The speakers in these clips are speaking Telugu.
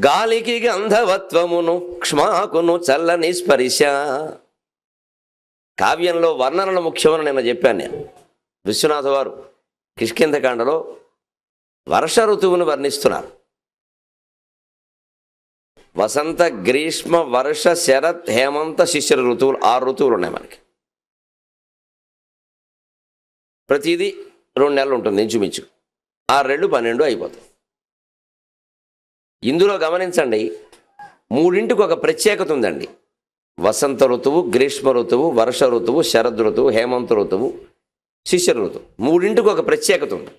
గాలికి గంధవత్వమును క్ష్మాకును చల్లని స్పరిశ కావ్యంలో వర్ణనలు ముఖ్యమని నేను చెప్పాను నేను. విశ్వనాథ వారు కిష్కింధకాండలో వర్ష ఋతువును వర్ణిస్తున్నారు. వసంత గ్రీష్మ వర్ష శరత్ హేమంత శిశిర ఋతువులు ఆరు ఋతువులు ఉన్నాయి మనకి. ప్రతిదీ రెండు నెలలు ఉంటుంది ఇంచుమించు. ఆ రెండు పన్నెండు అయిపోతుంది ఇందులో గమనించండి మూడింటికి ఒక ప్రత్యేకత ఉందండి. వసంత ఋతువు గ్రీష్మ ఋతువు వర్ష ఋతువు శరద్ ఋతువు హేమంత ఋతువు శిష్య ఋతువు. మూడింటికి ఒక ప్రత్యేకత ఉంది.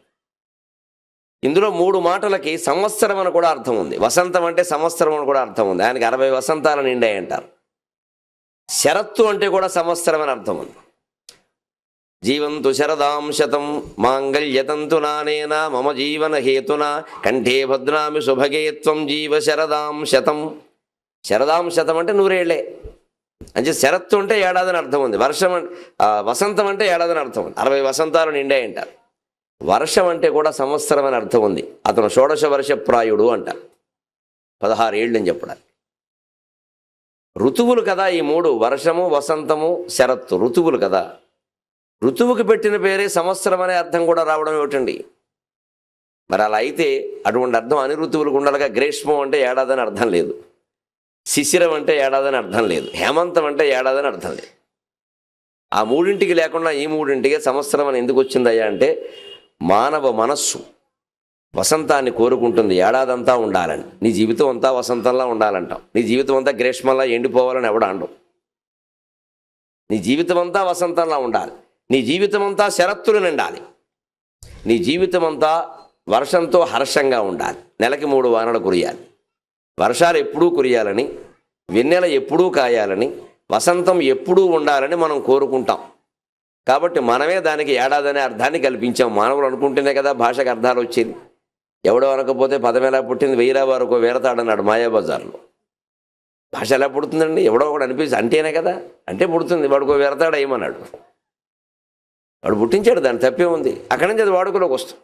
ఇందులో మూడు మాటలకి సంవత్సరం అని కూడా అర్థం ఉంది. వసంతం అంటే సంవత్సరం అని కూడా అర్థం ఉంది. ఆయనకి అరవై వసంతాలు నిండాయి అంటారు శరత్తు అంటే కూడా సంవత్సరం అని అర్థం ఉంది. జీవంతు శరదాం శతం మాంగళ్యతంతు నానేన మమ జీవన హేతున కంఠే భద్రామి శుభగేత్వం జీవ శరదాం శతం. శరదాం శతం అంటే నూరేళ్ళే. అంటే శరత్తు అంటే ఏడాదని అర్థం ఉంది. వర్షం వసంతం అంటే ఏడాదని అర్థం ఉంది. అరవై వసంతాలు నిండాయి అంటారు వర్షం అంటే కూడా సంవత్సరం అని అర్థం ఉంది. అతను షోడశ వర్ష ప్రాయుడు అంటారు పదహారు ఏళ్ళు అని చెప్పడానికి. ఋతువులు కదా ఈ మూడు. వర్షము వసంతము శరత్తు. ఋతువులు కదా. ఋతువుకి పెట్టిన పేరే సంవత్సరం అనే అర్థం కూడా రావడం ఏమిటండి? మరి అలా అయితే అటువంటి అర్థం అన్ని ఋతువులకు ఉండాలిగా. గ్రీష్మం అంటే ఏడాదని అర్థం లేదు. శిశిరం అంటే ఏడాదని అర్థం లేదు. హేమంతం అంటే ఏడాదని అర్థం లేదు. ఆ మూడింటికి లేకుండా ఈ మూడింటికి సంవత్సరం అని ఎందుకు వచ్చిందయ్యా అంటే మానవ మనస్సు వసంతాన్ని కోరుకుంటుంది. ఏడాదంతా ఉండాలని. నీ జీవితం అంతా వసంతంలా ఉండాలంటాం. నీ జీవితం అంతా గ్రీష్మంలా ఎండిపోవాలని ఎవడ అండం నీ జీవితం అంతా వసంతంలా ఉండాలి. నీ జీవితం అంతా శరత్తులు నిండాలి. నీ జీవితమంతా వర్షంతో హర్షంగా ఉండాలి. నెలకి మూడు వానలు కురియాలి. వర్షాలు ఎప్పుడూ కురియాలని వెన్నెల ఎప్పుడూ కాయాలని వసంతం ఎప్పుడూ ఉండాలని మనం కోరుకుంటాం. కాబట్టి మనమే దానికి ఏడాదనే అర్థాన్ని కల్పించాం. మానవులు అనుకుంటేనే కదా భాషకు అర్థాలు వచ్చేది. ఎవడో అనకపోతే పదమేలా ఎలా పుట్టింది? వెయ్యిరా వరకు వేరతాడన్నాడు మాయాబజార్లో. భాష ఎలా పుడుతుందండి? ఎవడో ఒకడు అనిపిస్తుంది అంటేనే కదా. అంటే పుడుతుంది. వాడుకో వేరతాడు ఏమన్నాడు? వాడు పుట్టించాడు దాని తప్పే ఉంది. అక్కడి నుంచి అది వాడుకలోకి వస్తుంది.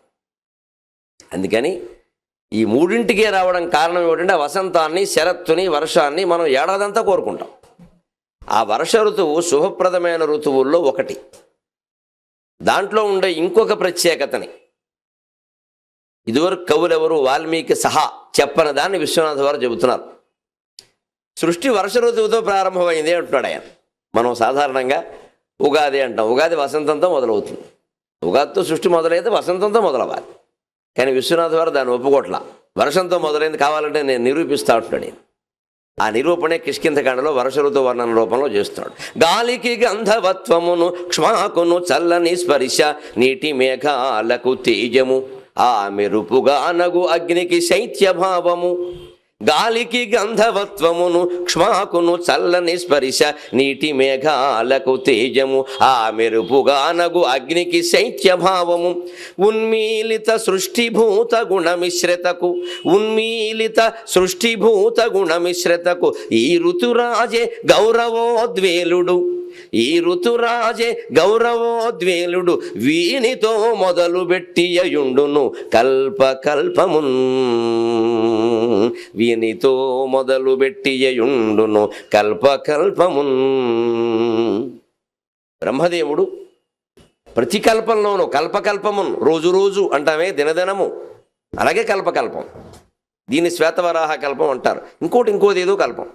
అందుకని ఈ మూడింటికే రావడం కారణం ఏమిటంటే వసంతాన్ని శరత్తుని వర్షాన్ని మనం ఏడాదంతా కోరుకుంటాం. ఆ వర్ష ఋతువు శుభప్రదమైన ఋతువుల్లో ఒకటి. దాంట్లో ఉండే ఇంకొక ప్రత్యేకతని. ఇదివరకు కవులెవరు? వాల్మీకి సహా చెప్పని దాన్ని విశ్వనాథ వారు చెబుతున్నారు. సృష్టి వర్ష ఋతువుతో ప్రారంభమైంది అంటున్నాడు ఆయన. మనం సాధారణంగా ఉగాది అంటాం. ఉగాది వసంతంతో మొదలవుతుంది. ఉగాదితో సృష్టి మొదలైతే వసంతంతో మొదలవ్వాలి. కానీ విశ్వనాథ్ వారు దాన్ని ఒప్పుకోట్ల. వర్షంతో మొదలైంది కావాలంటే నేను నిరూపిస్తా అంటున్నాడు ఆ నిరూపణే కిష్కింతకాండలో వర్ష ఋతు వర్ణన రూపంలో చేస్తున్నాడు. గాలికి గంధవత్వమును క్ష్మాకును చల్లని స్పరిశ నీటి మేఘాలకు తేజము ఆ మెరుపుగా నగు అగ్నికి శైత్యభావము. గాలికి గంధవత్వమును క్ష్మాకును చల్లని స్పరిశ నీటి మేఘాలకు తేజము ఆ మెరుపుగానగు అగ్నికి శైత్యభావము. ఉన్మీలిత సృష్టిభూత గుణమిశ్రతకు ఉన్మీలిత సృష్టిభూత గుణమిశ్రతకు ఈ ఋతురాజే గౌరవోద్వేలుడు. ఈ ఋతురాజే గౌరవోద్వేలుడు వీనితో మొదలు పెట్టియయుండును కల్ప కల్పమున్. వీనితో మొదలు పెట్టియయుండును కల్ప కల్పమున్. బ్రహ్మదేవుడు ప్రతి కల్పంలోనూ కల్పకల్పమున్ రోజు రోజు అంటామే దినదినము. అలాగే కల్పకల్పం దీన్ని శ్వేతవరాహ కల్పం అంటారు. ఇంకోటి ఇంకోది ఏదో కల్పం.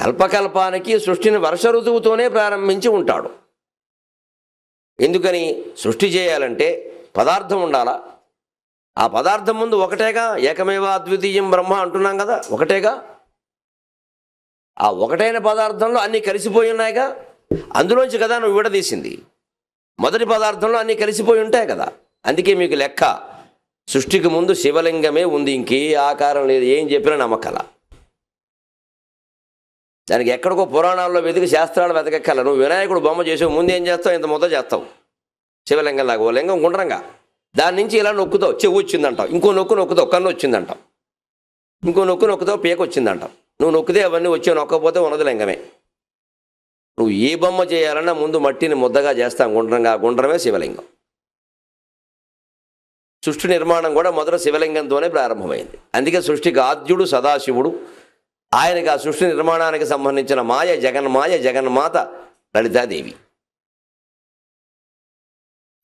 కల్పకల్పానికి సృష్టిని వర్ష ఋతువుతోనే ప్రారంభించి ఉంటాడు. ఎందుకని? సృష్టి చేయాలంటే పదార్థం ఉండాలా? ఆ పదార్థం ముందు ఒకటేగా? ఏకమేవ అద్వితీయం బ్రహ్మ అంటున్నాం కదా ఒకటేగా? ఆ ఒకటైన పదార్థంలో అన్నీ కలిసిపోయి ఉన్నాయిగా? అందులోంచి కదా నువ్వు విడదీసింది. మొదటి పదార్థంలో అన్నీ కలిసిపోయి ఉంటాయి కదా అందుకే మీకు లెక్క. సృష్టికి ముందు శివలింగమే ఉంది ఇంకే ఆకారం లేదు ఏం చెప్పినా నమ్మకల. దానికి ఎక్కడికో పురాణాల్లో వెతికి శాస్త్రాలు వెతకక్కల నువ్వు వినాయకుడు బొమ్మ చేసావు ముందు ఏం చేస్తావు? ఇంత ముద్ద చేస్తావు. శివలింగం లాగా ఓ లింగం గుండ్రంగా. దాని నుంచి ఇలా నొక్కుతావు. చెవు వచ్చిందంటావు. ఇంకో నొక్కు నొక్కుతావు. కన్ను వచ్చిందంటావు. ఇంకో నొక్కు నొక్కుతావు. పేక వచ్చిందంటావు. నువ్వు నొక్కితే అవన్నీ వచ్చి నొక్కకపోతే ఉన్నది లింగమే. నువ్వు ఏ బొమ్మ చేయాలన్నా ముందు మట్టిని ముద్దగా చేస్తాం. గుండ్రంగా గుండ్రమే శివలింగం. సృష్టి నిర్మాణం కూడా మొదట శివలింగంతోనే ప్రారంభమైంది. అందుకే సృష్టికి ఆద్యుడు సదాశివుడు. ఆయనకి ఆ సృష్టి నిర్మాణానికి సంబంధించిన మాయ జగన్మాయ జగన్మాత లలితాదేవి.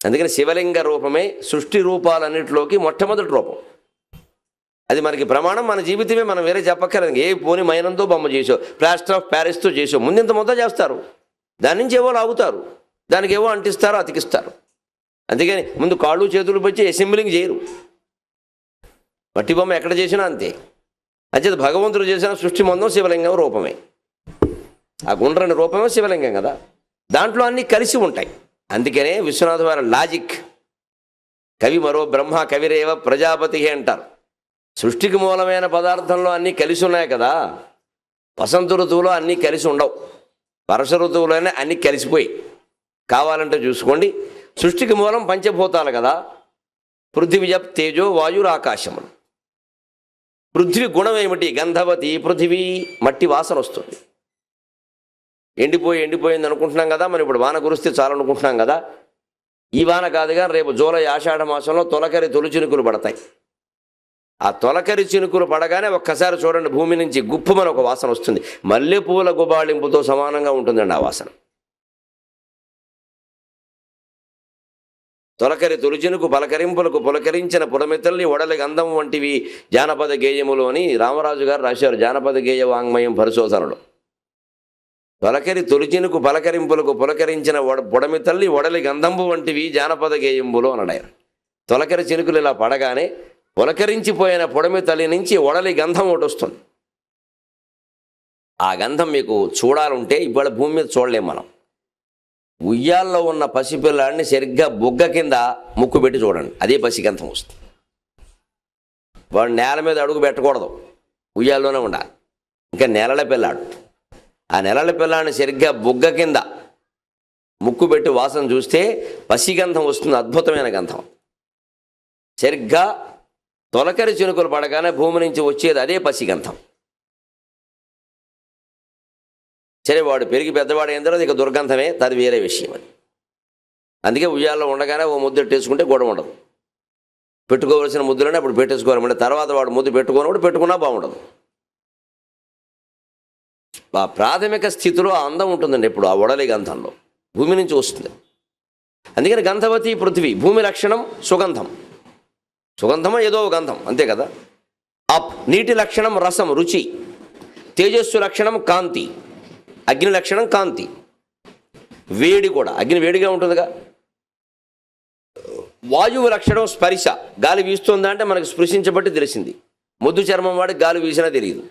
అందుకని శివలింగ రూపమే సృష్టి రూపాలన్నిటిలోకి మొట్టమొదటి రూపం. అది మనకి ప్రమాణం మన జీవితమే మనం వేరే చెప్పక్కర్లేదు. ఏ పోని మైనంతో బొమ్మ చేసో ప్లాస్టర్ ఆఫ్ ప్యారిస్తో చేసో ముందింత మొత్తం చేస్తారు. దాని నుంచి ఏవో లాగుతారు. దానికి ఏవో అంటిస్తారో అతికిస్తారు. అందుకని ముందు కాళ్ళు చేతులు పెట్టి అసెంబ్లింగ్ చేయరు. మట్టి బొమ్మ ఎక్కడ చేసినా అంతే. అంచేత భగవంతుడు చేసిన సృష్టి మందం శివలింగం రూపమే. ఆ గుండ్రని రూపమే శివలింగం కదా. దాంట్లో అన్నీ కలిసి ఉంటాయి. అందుకనే విశ్వనాథ వారి లాజిక్ కవి మరో బ్రహ్మ కవిరేవ ప్రజాపతి అంటారు. సృష్టికి మూలమైన పదార్థంలో అన్నీ కలిసి ఉన్నాయి కదా. వసంత ఋతువులో అన్నీ కలిసి ఉండవు. వర్ష ఋతువులోనే అన్నీ కలిసిపోయి. కావాలంటే చూసుకోండి. సృష్టికి మూలం పంచభూతాలు కదా. పృథివీ తేజో వాయురు ఆకాశములు పృథ్వీ గుణం ఏమిటి గంధవతి పృథివీ మట్టి వాసన వస్తుంది. ఎండిపోయి ఎండిపోయింది అనుకుంటున్నాం కదా మనం ఇప్పుడు వాన కురిస్తే చాలనుకుంటున్నాం కదా. ఈ వాన కాదుగా రేపు జూలై ఆషాఢ మాసంలో తొలకరి తొలి చినుకులు పడతాయి. ఆ తొలకరి చినుకులు పడగానే ఒక్కసారి చూడండి భూమి నుంచి గుప్పుమని ఒక వాసన వస్తుంది. మల్లెపూల గుబాళింపుతో సమానంగా ఉంటుందండి ఆ వాసన. తొలకరి తొలిచినుకు పలకరింపులకు పులకరించిన పులమితల్ని ఒడలి గంధం వంటివి జానపద గేయములు అని రామరాజు గారు రాశారు. జానపద గేయ వాంగ్మయం పరిశోధనలో. తొలకరి తొలిచినుకు పలకరింపులకు పులకరించిన పొడమి తల్లి ఒడలి గంధంబు వంటివి జానపద గేయంబులు అన్నాడు తొలకరి చినుకులు ఇలా పడగానే పులకరించిపోయిన పొడమి తల్లి నుంచి ఒడలి గంధం ఒకటి వస్తుంది. ఆ గంధం మీకు చూడాలంటే ఇవాళ భూమి మీద చూడలేం మనం. ఉయ్యాల్లో ఉన్న పసిపిల్లాడిని సరిగ్గా బుగ్గ కింద ముక్కు పెట్టి చూడండి. అదే పసిగంతం వస్తుంది. వాడు నేల మీద అడుగు పెట్టకూడదు. ఉయ్యాల్లోనే ఉండాలి. ఇంకా నెలల పిల్లాడు. ఆ నెలల పిల్లాడిని సరిగ్గా బుగ్గ కింద ముక్కు పెట్టి వాసన చూస్తే పసిగంధం వస్తుంది అద్భుతమైన గంధం. సరిగ్గా తొలకరి చినుకులు పడగానే భూమి నుంచి వచ్చేది అదే పసిగంధం సరే వాడు పెరిగి పెద్దవాడు అయిన తర్వాత ఇక దుర్గంధమే అది వేరే విషయం అది. అందుకే ఉయ్యాల్లో ఉండగానే ఓ ముద్దు పెట్టేసుకుంటే గొడవ ఉండదు. పెట్టుకోవలసిన ముద్దులనే అప్పుడు పెట్టేసుకోవాలి. మళ్ళీ తర్వాత వాడు ముద్దు పెట్టుకున్నప్పుడు పెట్టుకున్నా బాగుండదు. ఆ ప్రాథమిక స్థితిలో ఆ అందం ఉంటుందండి ఇప్పుడు ఆ వడలి గంధంలో. భూమి నుంచి వస్తుంది. అందుకని గంధవతి పృథివీ భూమి లక్షణం సుగంధం. సుగంధమో ఏదో ఒక గంధం అంతే కదా? అప్ నీటి లక్షణం రసం రుచి. తేజస్సు లక్షణం కాంతి. అగ్ని లక్షణం కాంతి. వేడి కూడా అగ్ని వేడిగా ఉంటుందిగా. వాయువు లక్షణం స్పర్శ. గాలి వీస్తుందా అంటే మనకు స్పృశించబట్టి తెలిసింది. ముద్దు చర్మం వాడికి గాలి వీసినా తెలియదు.